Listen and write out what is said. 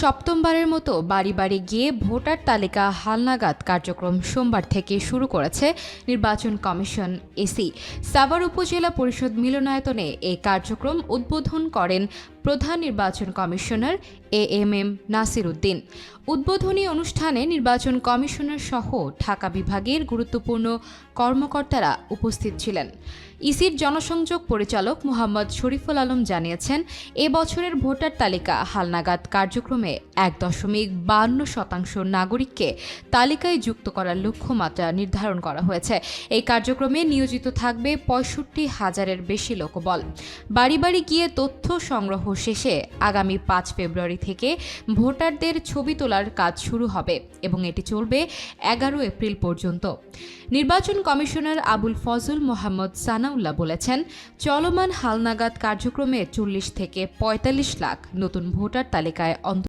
সপ্তমবারের মতো বাড়ি বাড়ি গিয়ে ভোটার তালিকা হালনাগাদ কার্যক্রম সোমবার থেকে শুরু করেছে নির্বাচন কমিশন এসি। সাভার উপজেলা পরিষদ মিলনায়তনে এই কার্যক্রম উদ্বোধন করেন প্রধান নির্বাচন commissioner A M M Nasir Uddin. উদ্বোধনী অনুষ্ঠানে নির্বাচন কমিশনার সহ ঢাকা বিভাগের গুরুত্বপূর্ণ কর্মকর্তারা উপস্থিত ছিলেন। ইসির জনসংযোগ পরিচালক মোহাম্মদ শরীফুল আলম জানিয়েছেন, এ বছরের ভোটার তালিকা হালনাগাদ কার্যক্রমে এক দশমিক বান্ন শতাংশ নাগরিককে তালিকায় যুক্ত করার লক্ষ্যমাত্রা নির্ধারণ করা হয়েছে। এই কার্যক্রমে নিয়োজিত থাকবে পঁয়ষট্টি হাজারের বেশি লোকবল। বাড়ি বাড়ি গিয়ে তথ্য সংগ্রহ শেষে আগামী পাঁচ ফেব্রুয়ারি থেকে ভোটারদের ছবি তোলার কাজ শুরু হবে এবং এটি চলবে এগারো এপ্রিল পর্যন্ত। নির্বাচন কমিশনার আবুল ফজল মোহাম্মদ সানাউল্লাহ বলেছেন, চলমান হালনাগাদ কার্যক্রমে চল্লিশ থেকে পঁয়তাল্লিশ লাখ নতুন ভোটার তালিকায় অন্ত